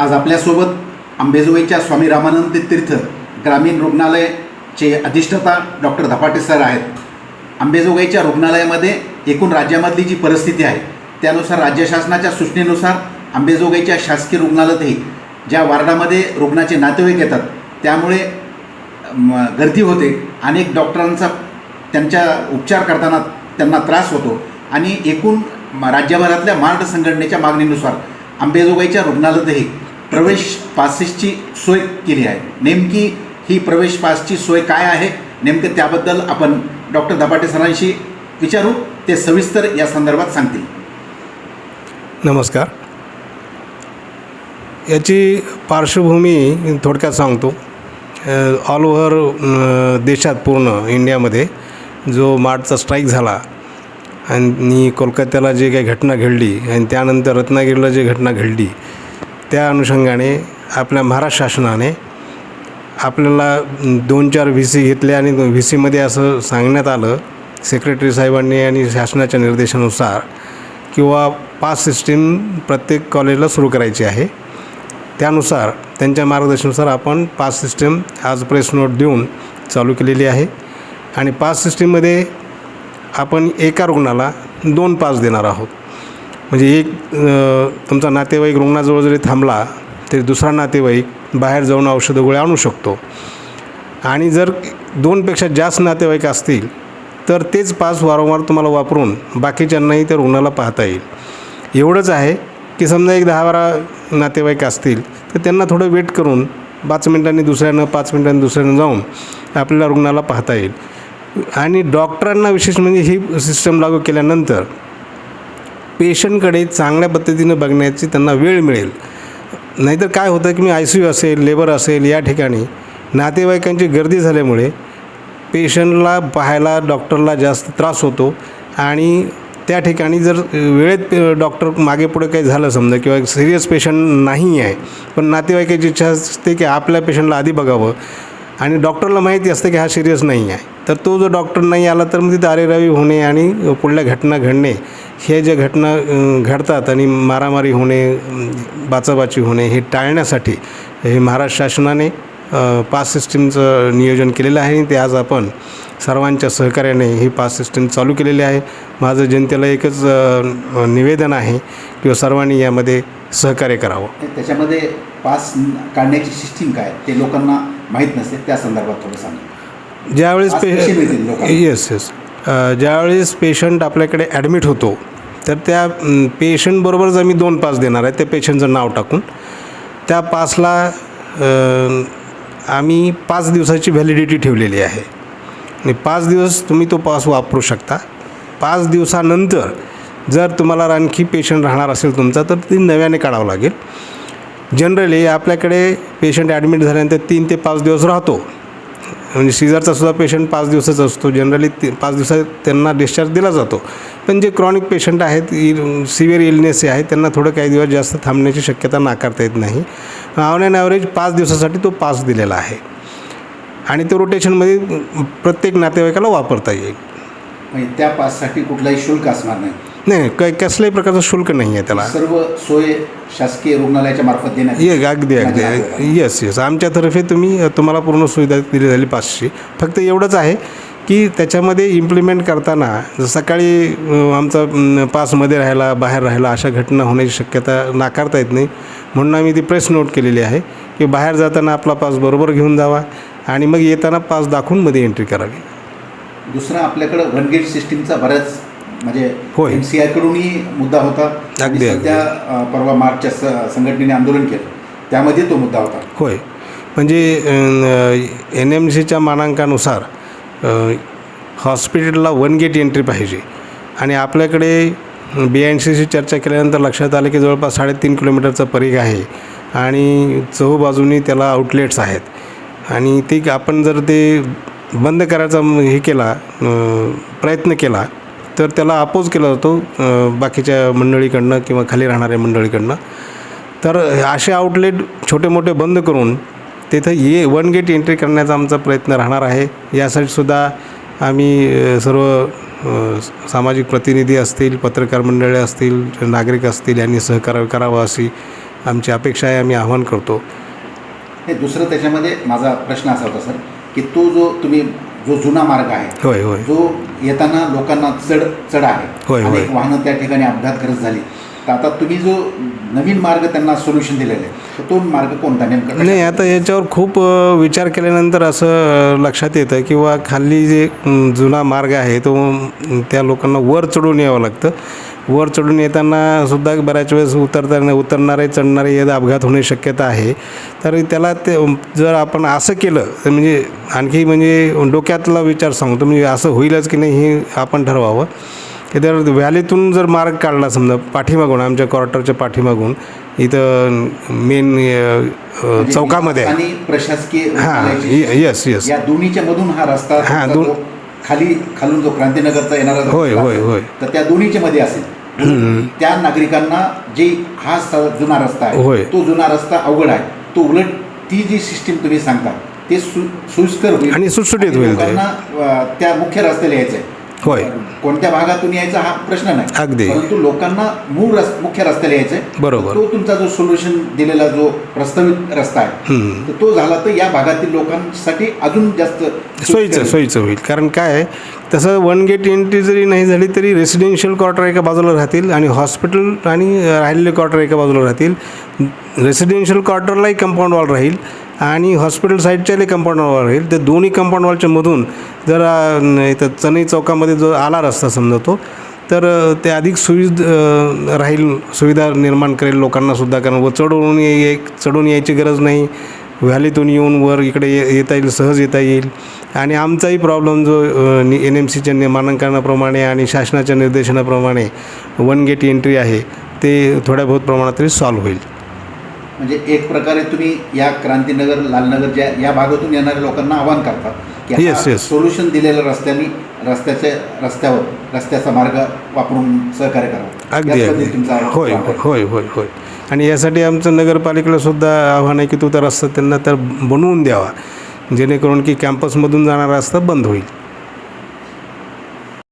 आज आपल्यासोबत अंबेजोगाईच्या स्वामी रामानंद तीर्थ ग्रामीण रुग्णालयाचे अधिष्ठाता डॉक्टर धपाटे सर आहेत. अंबेजोगाईच्या रुग्णालयामध्ये एकूण राज्यामधली जी परिस्थिती आहे त्यानुसार राज्य शासनाच्या सूचनेनुसार अंबेजोगाईच्या शासकीय रुग्णालयातही ज्या वार्डामध्ये रुग्णाचे नातेवाईक येतात त्यामुळे म, गर्दी होते. अनेक डॉक्टरांचा त्यांच्या उपचार करताना त्यांना त्रास होतो. आणि एकूण राज्यभरातल्या मार्ड संघटनेच्या मागणीनुसार अंबेजोगाईच्या रुग्णालयातही प्रवेश पासेसची सोय केली आहे. नेमकी ही प्रवेश पासची सोय काय आहे? नेमकं त्याबद्दल आपण डॉक्टर धपाटे सरांशी विचारू. ते सविस्तर या संदर्भात सांगतील. नमस्कार. याची पार्श्वभूमी थोडक्यात सांगतो. ऑल ओव्हर देशात पूर्ण इंडियामध्ये जो मार्चचा स्ट्राईक झाला आणि कोलकात्याला जे काही घटना घडली आणि त्यानंतर रत्नागिरीला जी घटना घडली त्या अनुषंगाने आपल्या महाराष्ट्र शासनाने आपल्याला दोन चार व्ही सी घेतले आणि व्ही सीमध्ये असं सांगण्यात आलं सेक्रेटरी साहेबांनी आणि शासनाच्या निर्देशानुसार किंवा पास सिस्टीम प्रत्येक कॉलेजला सुरू करायची आहे. त्यानुसार त्यांच्या मार्गदर्शनानुसार आपण पास सिस्टीम आज प्रेस नोट देऊन चालू केलेली आहे. आणि पास सिस्टीममध्ये आपण एका रुग्णाला दोन पास देणार आहोत. म्हणजे एक तुमचा नातेवाईक रुग्णाजवळ जरी थांबला तरी दुसरा नातेवाईक बाहेर जाऊन औषधं गोळ्या आणू शकतो. आणि जर दोनपेक्षा जास्त नातेवाईक असतील तर तेच पास वारंवार तुम्हाला वापरून बाकीच्यांनाही त्या रुग्णाला पाहता येईल. एवढंच आहे की समजा एक दहा बारा नातेवाईक असतील तर त्यांना थोडं वेट करून पाच मिनिटांनी दुसऱ्यानं पाच मिनिटांनी दुसऱ्यानं जाऊन आपल्याला रुग्णाला पाहता येईल. आणि डॉक्टरांना विशेष म्हणजे ही सिस्टम लागू केल्यानंतर पेशंटकडे चांगल्या पद्धतीनं बघण्याची त्यांना वेळ मिळेल. नाहीतर काय होतं की मी आय सी यू असेल लेबर असेल या ठिकाणी नातेवाईकांची गर्दी झाल्यामुळे पेशंटला पाहायला डॉक्टरला जास्त त्रास होतो आणि त्या ठिकाणी जर वेळेत डॉक्टर मागे पुढे काही झालं समजा किंवा सिरियस पेशंट नाही आहे पण नातेवाईकाची इच्छा असते की आपल्या पेशंटला आधी बघावं आणि डॉक्टरला माहिती असतं की हा सिरियस नाही आहे. तर तो जो डॉक्टर नाही आला तर मग तिथे आरेरावी होणे आणि पुढल्या घटना घडणे हे ज्या घटना घडतात आणि मारामारी होणे बाचाबाची होणे हे टाळण्यासाठी हे महाराष्ट्र शासनाने पास सिस्टीमचं नियोजन केलेलं आहे. आणि ते आज आपण सर्वांच्या सहकार्याने ही पास सिस्टीम चालू केलेली आहे. माझं जनतेला एकच निवेदन आहे किंवा सर्वांनी यामध्ये सहकार्य करावं. त्याच्यामध्ये पास काढण्याची सिस्टीम काय? ते लोकांना माहीत नसते त्या संदर्भात थोडं सांगा ज्यावेळेस? येस येस ज्यावेळेस पेशंट आपल्याकडे ॲडमिट होतो तर त्या पेशंटबरोबरच आम्ही दोन पास देणार आहे त्या पेशंटचं नाव टाकून. त्या पासला आम्ही पाच दिवसाची व्हॅलिडिटी ठेवलेली आहे. आणि पाच दिवस तुम्ही तो पास वापरू शकता. पाच दिवसानंतर जर तुम्हाला आणखी पेशंट राहणार असेल तुमचा तर ती नव्याने काढावं लागेल. जनरली आपल्याकडे पेशंट ॲडमिट झाल्यानंतर तीन ते पाच दिवस राहतो. म्हणजे सीझरचा सुद्धा पेशंट पाच दिवसाचा असतो. जनरली ती पाच दिवसात त्यांना डिस्चार्ज दिला जातो. पण जे क्रॉनिक पेशंट आहेत सिव्हिअर इलनेस आहेत त्यांना थोडं काही दिवस जास्त थांबण्याची शक्यता नाकारता येत नाही. ऑन अँड ॲव्हरेज पाच दिवसासाठी तो पास दिलेला आहे. आणि तो रोटेशनमध्ये प्रत्येक नातेवाईकाला वापरता येईल. म्हणजे त्या पाससाठी कुठलाही शुल्क असणार नाही. नाही काही कसल्याही प्रकारचं शुल्क नाही आहे त्याला. सर्व सोय शासकीय रुग्णालयाच्या मार्फत देण्यात ये अगदी अगदी. येस येस आमच्यातर्फे तुम्ही तुम्हाला पूर्ण सुविधा दिली झाली पाचशे. फक्त एवढंच आहे की त्याच्यामध्ये इम्प्लिमेंट करताना सकाळी आमचा पासमध्ये राहायला बाहेर राहायला अशा घटना होण्याची शक्यता नाकारता येत नाही. म्हणून आम्ही ती प्रेस नोट केलेली आहे की बाहेर जाताना आपला पास बरोबर घेऊन जावा आणि मग येताना पास दाखवून मध्ये एंट्री करावी. दुसरा आपल्याकडं वन गेट सिस्टीमचा बऱ्याच म्हणजे होय. एम सी आयकडूनही मुद्दा होता. अगदी. सध्या परवा मार्चच्या संघटनेने आंदोलन केलं. त्यामध्ये तो मुद्दा होता. होय. म्हणजे एन एम सीच्या मानांकानुसार हॉस्पिटलला वन गेट एंट्री पाहिजे. आणि आपल्याकडे बी एन सीशी चर्चा केल्यानंतर लक्षात आलं की जवळपास साडेतीन किलोमीटरचा परिघ आहे. आणि चहूबाजूनी त्याला आउटलेट्स आहेत. आणि ते आपण जर ते बंद करायचा हे केला प्रयत्न केला तर त्याला अपोज केला जातो बाकीच्या मंडळीकडनं किंवा खाली राहणाऱ्या मंडळीकडनं. तर असे आउटलेट छोटे मोठे बंद करून तिथं ये वन गेट एंट्री करण्याचा आमचा प्रयत्न राहणार आहे. यासाठी सुद्धा आम्ही सर्व सामाजिक प्रतिनिधी असतील पत्रकार मंडळे असतील नागरिक असतील यांनी सहकार्य करावं अशी आमची अपेक्षा आहे आम्ही आव्हान करतो. हे दुसरं त्याच्यामध्ये माझा प्रश्न असा होता सर की तो जो तुम्ही जो जुना मार्ग आहे जो येताना लोकांना चढ चढ आहे. अनेक वाहनं त्या ठिकाणी अपघातग्रस्त झाली. तर आता तुम्ही जो नवीन मार्ग त्यांना सोल्युशन दिलेलं आहे तो मार्ग कोणता नेमका? नाही आता याच्यावर खूप विचार केल्यानंतर असं लक्षात येतं किंवा खाली जे जुना मार्ग आहे तो त्या लोकांना वर चढून यावं लागतं. वर चढून येताना सुद्धा बऱ्याच वेळेस उतरताना उतरणारे चढणारे यात अपघात होण्याची शक्यता आहे. तर त्याला ते जर आपण असं केलं तर म्हणजे आणखी म्हणजे डोक्यातला विचार सांगतो म्हणजे असं होईलच की नाही हे आपण ठरवावं. की तर व्हॅलीतून जर मार्ग काढला समजा पाठीमागून आमच्या क्वार्टरच्या पाठीमागून इथं मेन म्हणजे चौकामध्ये. प्रशासकीय हां येस येस या दोन्हीच्या मधून हा रस्ता हां, दोन- खाली खालून जो क्रांतीनगरचा येणारा होय, होय, होय. तर त्या दोन्हीच्या मध्ये असेल. त्या नागरिकांना जे हा जुना रस्ता होय. आहे तो जुना रस्ता अवघड आहे तो उलट ती जी सिस्टीम तुम्ही सांगता ते सु सोयीस्कर होईल. आणि सुटसुटीत होईल त्या मुख्य रस्त्याला यायचं आहे होय. कोणत्या भागातून यायचा हा प्रश्न नाही अगदी. परंतु लोकांना मूळ रस मुख्य रस्त्याला यायचं आहे बरोबर. तो तुमचा जो सोल्युशन दिलेला जो प्रस्तावित रस्ता आहे. तर तो झाला तर या भागातील लोकांसाठी अजून जास्त सोयीचं. सोयीचं होईल कारण काय आहे तसं वन गेट एंट्री जरी नाही झाली तरी रेसिडेन्शियल क्वार्टर एका बाजूला राहतील आणि हॉस्पिटल आणि राहिलेले क्वार्टर एका बाजूला राहतील रेसिडेन्शियल क्वार्टरलाही कंपाऊंड वॉल राहील आणि हॉस्पिटल साईडच्याही कंपाऊंड वॉल राहील ते दोन्ही कंपाऊंड वॉलच्या मधून जर इथं चनई चौकामध्ये जो आला रस्ता समजा तो तर ते अधिक सुविध राहील सुविधा निर्माण करेल लोकांनासुद्धा कारण व चढवून ये चढून यायची गरज नाही. व्हॅलीतून येऊन वर इकडे ये येता येईल सहज येता येईल. आणि आमचाही प्रॉब्लेम जो एन एम सीच्या मानांकनाप्रमाणे आणि शासनाच्या निर्देशनाप्रमाणे वन गेट एंट्री आहे ते थोड्या बहुत प्रमाणात तरी सॉल्व्ह होईल. म्हणजे एक प्रकारे तुम्ही या क्रांतीनगर लालनगर ज्या या भागातून येणाऱ्या लोकांना आवाहन करता की Yes, yes. सोल्युशन दिलेल्या रस्त्याने रस्त्याच्या रस्त्यावर रस्त्याचा मार्ग वापरून सहकार्य करावं अगदी होय. होय होय होय. आणि यासाठी आमचं नगरपालिकेला सुद्धा आव्हान आहे की तो त्या रस्ता त्यांना तर बनवून द्यावा. जेणेकरून की कॅम्पसमधून जाणारा रस्ता बंद होईल.